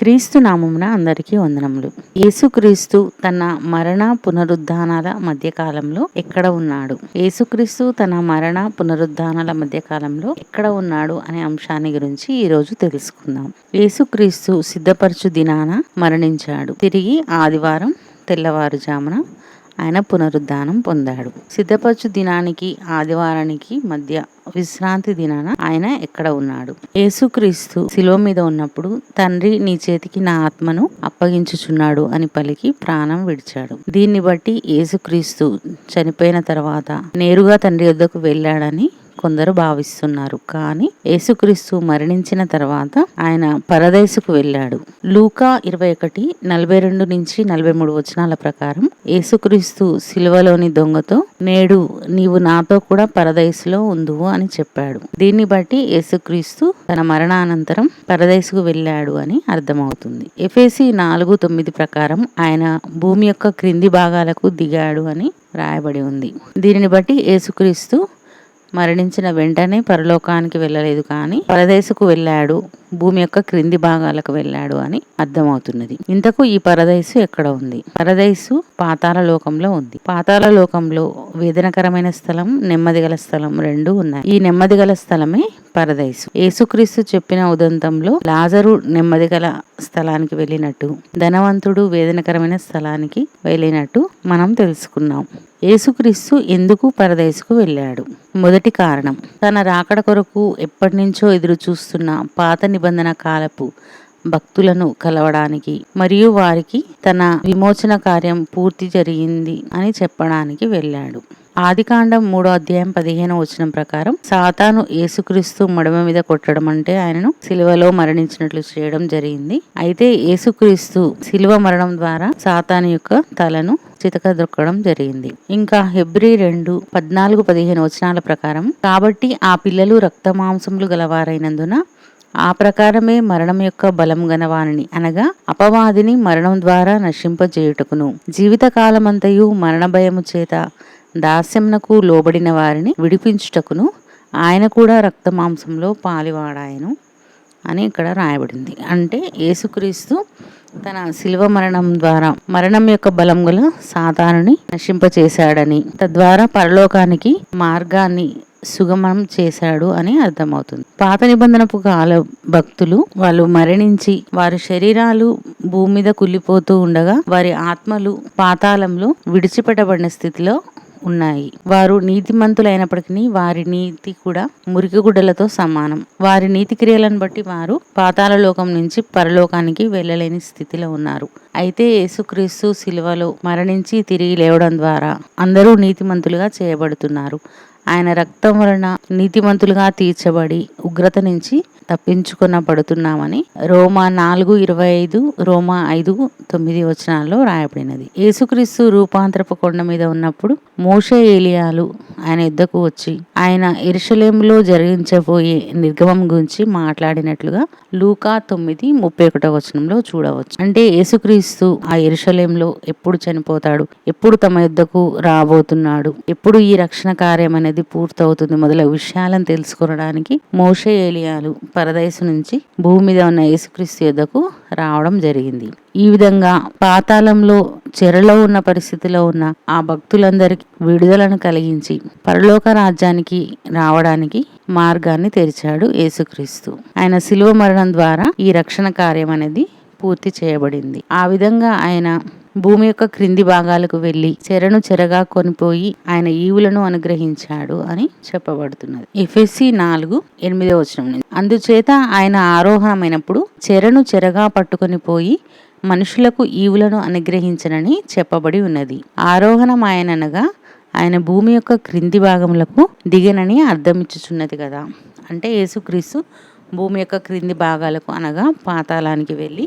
క్రీస్తు నామమున అందరికీ వందనములు. యేసుక్రీస్తు తన మరణ పునరుద్ధానాల మధ్యకాలంలో ఎక్కడ ఉన్నాడు? యేసుక్రీస్తు తన మరణ పునరుద్ధానాల మధ్యకాలంలో ఎక్కడ ఉన్నాడు అనే అంశాన్ని గురించి ఈ రోజు తెలుసుకుందాం. యేసుక్రీస్తు సిద్ధపరచు దినాన మరణించాడు. తిరిగి ఆదివారం తెల్లవారుజామున ఆయన పునరుద్ధానం పొందాడు. సిద్ధపరచు దినానికి ఆదివారానికి మధ్య విశ్రాంతి దినాన ఆయన ఎక్కడ ఉన్నాడు? యేసుక్రీస్తు శిలువ మీద ఉన్నప్పుడు తండ్రి నీ చేతికి నా ఆత్మను అప్పగించుచున్నాడు అని పలికి ప్రాణం విడిచాడు. దీన్ని బట్టి యేసుక్రీస్తు చనిపోయిన తర్వాత నేరుగా తండ్రి వద్దకు వెళ్ళాడని కొందరు భావిస్తున్నారు. కానీ యేసుక్రీస్తు మరణించిన తర్వాత ఆయన పరదేశుకు వెళ్ళాడు. లూకా ఇరవై ఒకటి నలభై రెండు నుంచి నలభై మూడు వచనాల ప్రకారం యేసుక్రీస్తు సిలువలోని దొంగతో నేడు నీవు నాతో కూడా పరదేశులో ఉందువు అని చెప్పాడు. దీన్ని బట్టి యేసుక్రీస్తు తన మరణానంతరం పరదేశుకు వెళ్ళాడు అని అర్థమవుతుంది. ఎఫేసి నాలుగు తొమ్మిది ప్రకారం ఆయన భూమి యొక్క క్రింది భాగాలకు దిగాడు అని రాయబడి ఉంది. దీనిని బట్టి యేసుక్రీస్తు మరణించిన వెంటనే పరలోకానికి వెళ్ళలేదు కానీ పరదేశకు వెళ్ళాడు. భూమి యొక్క క్రింది భాగాలకు వెళ్ళాడు అని అర్థమవుతున్నది. ఇంతకు ఈ పరదేశు ఎక్కడ ఉంది? పరదేశు పాతాల లోకంలో ఉంది. పాతాల లోకంలో వేదనకరమైన స్థలం నెమ్మది గల స్థలం రెండు ఉన్నాయి. ఈ నెమ్మది గల స్థలమే పరదేశు. యేసుక్రీస్తు చెప్పిన ఉదంతంలో లాజరు నెమ్మది గల స్థలానికి వెళ్ళినట్టు ధనవంతుడు వేదనకరమైన స్థలానికి వెళ్ళినట్టు మనం తెలుసుకున్నాం. యేసుక్రీస్తు ఎందుకు పరదేశకు వెళ్ళాడు? మొదటి కారణం తన రాకడ కొరకు ఎప్పటి నుంచో ఎదురు చూస్తున్న పాత నిబంధన కాలపు భక్తులను కలవడానికి మరియు వారికి తన విమోచన కార్యం పూర్తి జరిగింది అని చెప్పడానికి వెళ్ళాడు. ఆదికాండం మూడో అధ్యాయం పదిహేను వచనం ప్రకారం సాతాను యేసుక్రీస్తు మడమ మీద కొట్టడం అంటే ఆయనను సిలువలో మరణించినట్లు చేయడం జరిగింది. అయితే యేసుక్రీస్తు సిలువ మరణం ద్వారా సాతాను యొక్క తలను చితక దొక్కడం జరిగింది. ఇంకా హెబ్రి రెండు పద్నాలుగు పదిహేను వచనాల ప్రకారం కాబట్టి ఆ పిల్లలు రక్తమాంసములు గలవారైనందున ఆ ప్రకారమే మరణం యొక్క బలం గనవానిని అనగా అపవాదిని మరణం ద్వారా నశింపజేయుటకును. జీవితకాలమంతయు మరణ భయము చేత దాస్యమునకు లోబడిన వారిని విడిపించుటకును ఆయన కూడా రక్తమాంసంలో పాలివాడాయను అని ఇక్కడ రాయబడింది. అంటే యేసుక్రీస్తు తన శిల్వ మరణం ద్వారా మరణం యొక్క బలం గల సాతానుని నశింపచేశాడని తద్వారా పరలోకానికి మార్గాన్ని సుగమం చేశాడు అని అర్థమవుతుంది. పాత నిబంధనపు కాల భక్తులు వాళ్ళు మరణించి వారి శరీరాలు భూమి మీద కుళ్ళిపోతూ ఉండగా వారి ఆత్మలు పాతాళంలో విడిచిపెట్టబడిన స్థితిలో ఉన్నాయి. వారు నీతిమంతులైనప్పటికీ వారి నీతి కూడా మురికి గుడ్డలతో సమానం. వారి నీతి క్రియలను బట్టి వారు పాతాల లోకం నుంచి పరలోకానికి వెళ్ళలేని స్థితిలో ఉన్నారు. అయితే యేసుక్రీస్తు శిలువలో మరణించి తిరిగి లేవడం ద్వారా అందరూ నీతిమంతులుగా చేయబడుతున్నారు. ఆయన రక్తం వలన నీతిమంతులుగా తీర్చబడి ఉగ్రత నుంచి తప్పించుకున్న పడుతున్నామని రోమా నాలుగు ఇరవై ఐదు రోమా ఐదు తొమ్మిది వచనాల్లో రాయబడినది. యేసుక్రీస్తు రూపాంతరపు కొండ మీద ఉన్నప్పుడు మోషే ఏలియాలు ఆయన యుద్ధకు వచ్చి ఆయన ఎరుషలేంలో జరిగించబోయే నిర్గమం గురించి మాట్లాడినట్లుగా లూకా తొమ్మిది ముప్పై ఒకటో వచనంలో చూడవచ్చు. అంటే యేసుక్రీస్తు ఆ ఎరుషలేంలో ఎప్పుడు చనిపోతాడు ఎప్పుడు తమ యుద్ధకు రాబోతున్నాడు ఎప్పుడు ఈ రక్షణ కార్యం అనేది పూర్తవుతుంది మొదలగు విషయాలను తెలుసుకోవడానికి మోషే ఏలియాలు పరదేశం నుంచి భూమి మీద ఉన్న యేసుక్రీస్తు యొద్దకు రావడం జరిగింది. ఈ విధంగా పాతాళంలో చెరలో ఉన్న పరిస్థితిలో ఉన్న ఆ భక్తులందరికీ విడుదలను కలిగించి పరలోక రాజ్యానికి రావడానికి మార్గాన్ని తెరిచాడు యేసుక్రీస్తు. ఆయన శిలువ మరణం ద్వారా ఈ రక్షణ కార్యం అనేది పూర్తి చేయబడింది. ఆ విధంగా ఆయన భూమి యొక్క క్రింది భాగాలకు వెళ్ళి చెరను చెరగా కొనిపోయి ఆయన ఈవులను అనుగ్రహించాడు అని చెప్పబడుతున్నది. ఎఫ్ఎస్సి నాలుగు ఎనిమిదో వచనం నుంచి అందుచేత ఆయన ఆరోహణమైనప్పుడు చెరను చెరగా పట్టుకొని పోయి మనుషులకు ఈవులను అనుగ్రహించనని చెప్పబడి ఉన్నది. ఆరోహణం ఆయననగా ఆయన భూమి యొక్క క్రింది భాగములకు దిగనని అర్థమిచ్చుచున్నది కదా. అంటే యేసుక్రీస్తు భూమి యొక్క క్రింది భాగాలకు అనగా పాతాళానికి వెళ్ళి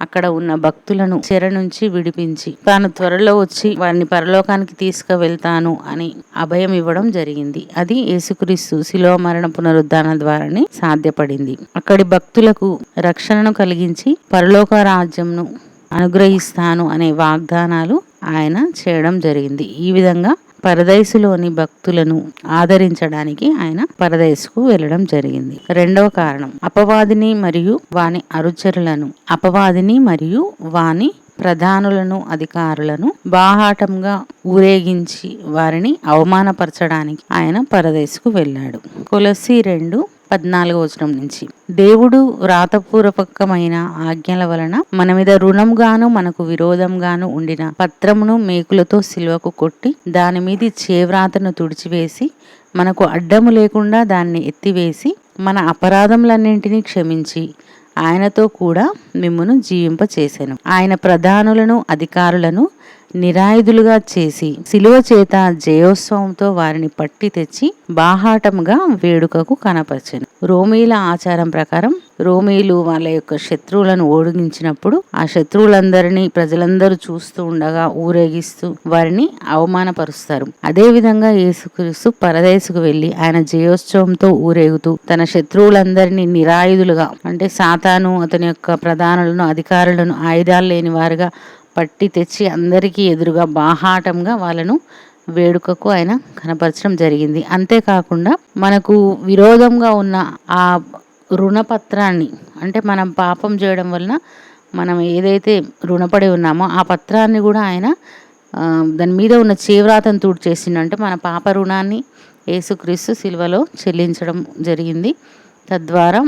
అక్కడ ఉన్న భక్తులను చెర నుంచి విడిపించి తాను త్వరలో వచ్చి వారిని పరలోకానికి తీసుకువెళ్తాను అని అభయం ఇవ్వడం జరిగింది. అది యేసుక్రీస్తు శిలో మరణ పునరుద్ధాన ద్వారానే సాధ్యపడింది. అక్కడి భక్తులకు రక్షణను కలిగించి పరలోక రాజ్యంను అనుగ్రహిస్తాను అనే వాగ్దానాలు ఆయన చేయడం జరిగింది. ఈ విధంగా పరదైసులోని భక్తులను ఆదరించడానికి ఆయన పరదైసుకు వెళ్ళడం జరిగింది. రెండవ కారణం అపవాదిని మరియు వాని అనుచరులను అపవాదిని మరియు వాని ప్రధానులను అధికారులను బాహాటంగా ఊరేగించి వారిని అవమానపరచడానికి ఆయన పరదేశకు వెళ్ళాడు. కొలసి రెండు పద్నాలుగు వచనం నుంచి. దేవుడు రాతపూర్వకమైన ఆజ్ఞల వలన మన మీద రుణంగాను మనకు విరోధంగాను ఉండిన పత్రమును మేకులతో సిల్వకు కొట్టి దాని మీది చేవ్రాతను తుడిచివేసి మనకు అడ్డము లేకుండా దాన్ని ఎత్తివేసి మన అపరాధములన్నింటినీ క్షమించి ఆయనతో కూడా మిమ్మును జీవింపచేశాను ఆయన ప్రధానులను అధికారులను నిరాయుధులుగా చేసి శిలువ చేత జయోత్సవంతో వారిని పట్టి తెచ్చి బాహాటముగా వేడుకకు కనపరచెను. రోమీల ఆచారం ప్రకారం రోమీలు వాళ్ళ యొక్క శత్రువులను ఓడిగించినప్పుడు ఆ శత్రువులందరినీ ప్రజలందరూ చూస్తూ ఉండగా ఊరేగిస్తూ వారిని అవమానపరుస్తారు. అదే విధంగా యేసుక్రీస్తు పరదేశకు వెళ్ళి ఆయన జయోత్సవంతో ఊరేగుతూ తన శత్రువులందరినీ నిరాయుధులుగా అంటే సాతాను అతని యొక్క ప్రధానులను అధికారులను ఆయుధాలు లేని వారుగా పట్టి తెచ్చి అందరికీ ఎదురుగా బాహాటంగా వాళ్ళను వేడుకకు ఆయన కనపరచడం జరిగింది. అంతేకాకుండా మనకు విరోధంగా ఉన్న ఆ రుణపత్రాన్ని అంటే మనం పాపం చేయడం వలన మనం ఏదైతే రుణపడి ఉన్నామో ఆ పత్రాన్ని కూడా ఆయన దాని మీద ఉన్న చేవ్రాతను తూడు చేసిండంటే మన పాప రుణాన్ని యేసుక్రీస్తు సిల్వలో చెల్లించడం జరిగింది. తద్వారా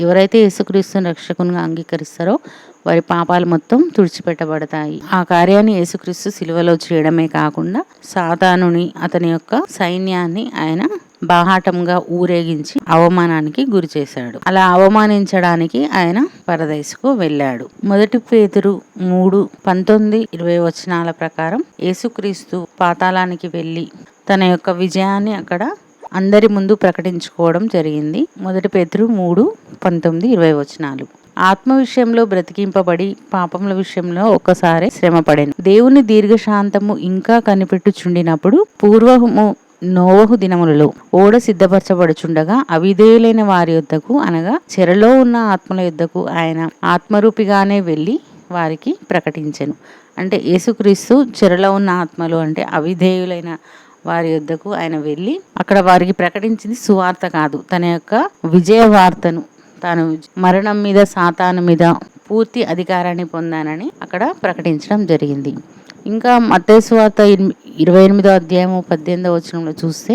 ఎవరైతే యేసుక్రీస్తుని రక్షకునిగా అంగీకరిస్తారో వారి పాపాలు మొత్తం తుడిచిపెట్టబడతాయి. ఆ కార్యాన్ని యేసుక్రీస్తు సిలువలో చేయడమే కాకుండా సాతానుని అతని యొక్క సైన్యాన్ని ఆయన బాహాటంగా ఊరేగించి అవమానానికి గురి చేశాడు. అలా అవమానించడానికి ఆయన పరదేశకు వెళ్ళాడు. మొదటి పేతురు మూడు పంతొమ్మిది ఇరవై వచనాల ప్రకారం యేసుక్రీస్తు పాతాళానికి వెళ్ళి తన యొక్క విజయాన్ని అక్కడ అందరి ముందు ప్రకటించుకోవడం జరిగింది. మొదటి పేతురు మూడు పంతొమ్మిది ఇరవై వచనాలు. ఆత్మ విషయంలో బ్రతికింపబడి పాపముల విషయంలో ఒక్కసారి శ్రమపడెను. దేవుని దీర్ఘశాంతము ఇంకా కనిపెట్టుచుండినప్పుడు పూర్వము నోవహు దినములలో ఓడ సిద్ధపరచబడుచుండగా అవిధేయులైన వారి యొద్దకు అనగా చెరలో ఉన్న ఆత్మల యొద్దకు ఆయన ఆత్మరూపిగానే వెళ్ళి వారికి ప్రకటించెను. అంటే యేసుక్రీస్తు చెరలో ఉన్న ఆత్మలు అంటే అవిధేయులైన వారి యొద్దకు ఆయన వెళ్ళి అక్కడ వారికి ప్రకటించింది సువార్త కాదు. తన యొక్క విజయ వార్తను తాను మరణం మీద సాతాను మీద పూర్తి అధికారాన్ని పొందానని అక్కడ ప్రకటించడం జరిగింది. ఇంకా మతేశ్వార్త ఇరవై ఎనిమిదో అధ్యాయము పద్దెనిమిదో వచనంలో చూస్తే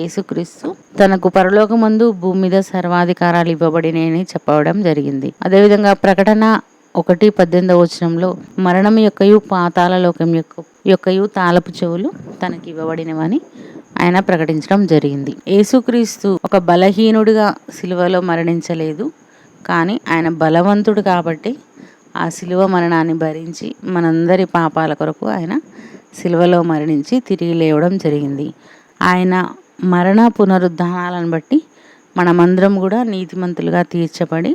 యేసుక్రీస్తు తనకు పరలోకమందు భూమి మీద సర్వాధికారాలు ఇవ్వబడినాయని చెప్పడం జరిగింది. అదేవిధంగా ప్రకటన ఒకటి పద్దెనిమిదవ వచనంలో మరణం యొక్కయు పాతాల లోకం యొక్క యొక్కయు తాలపు చెవులు తనకి ఇవ్వబడినవని ఆయన ప్రకటించడం జరిగింది. యేసుక్రీస్తు ఒక బలహీనుడిగా సిలువలో మరణించలేదు కానీ ఆయన బలవంతుడు కాబట్టి ఆ సిలువ మరణాన్ని భరించి మనందరి పాపాల కొరకు ఆయన సిలువలో మరణించి తిరిగి లేవడం జరిగింది. ఆయన మరణ పునరుద్ధానాలను బట్టి మనమందరం కూడా నీతిమంతులుగా తీర్చబడి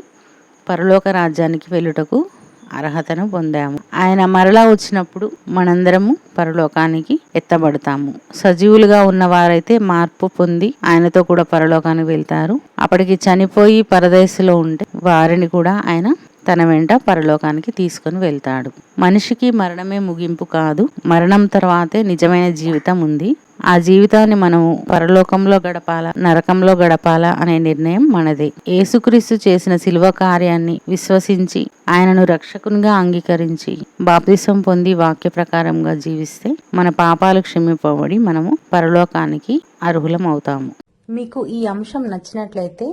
పరలోక రాజ్యానికి వెళ్ళుటకు అర్హతను పొందాము. ఆయన మరలా వచ్చినప్పుడు మనందరము పరలోకానికి ఎత్తబడతాము. సజీవులుగా ఉన్న వారైతే మార్పు పొంది ఆయనతో కూడా పరలోకానికి వెళ్తారు. అప్పటికి చనిపోయి పరదేశంలో ఉంటే వారిని కూడా ఆయన తన వెంట పరలోకానికి తీసుకుని వెళ్తాడు. మనిషికి మరణమే ముగింపు కాదు. మరణం తర్వాతే నిజమైన జీవితం ఉంది. ఆ జీవితాన్ని మనము పరలోకంలో గడపాలా నరకంలో గడపాలా అనే నిర్ణయం మనదే. ఏసుక్రీస్తు చేసిన శిల్వ కార్యాన్ని విశ్వసించి ఆయనను రక్షకునిగా అంగీకరించి బాప్తిసం పొంది వాక్య ప్రకారంగా జీవిస్తే మన పాపాలు క్షమింపబడి మనము పరలోకానికి అర్హులం అవుతాము. మీకు ఈ అంశం నచ్చినట్లయితే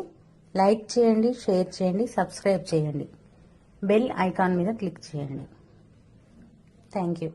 లైక్ చేయండి షేర్ చేయండి సబ్స్క్రైబ్ చేయండి. బెల్ ఐకాన్ మీద క్లిక్ చేయండి. Thank you.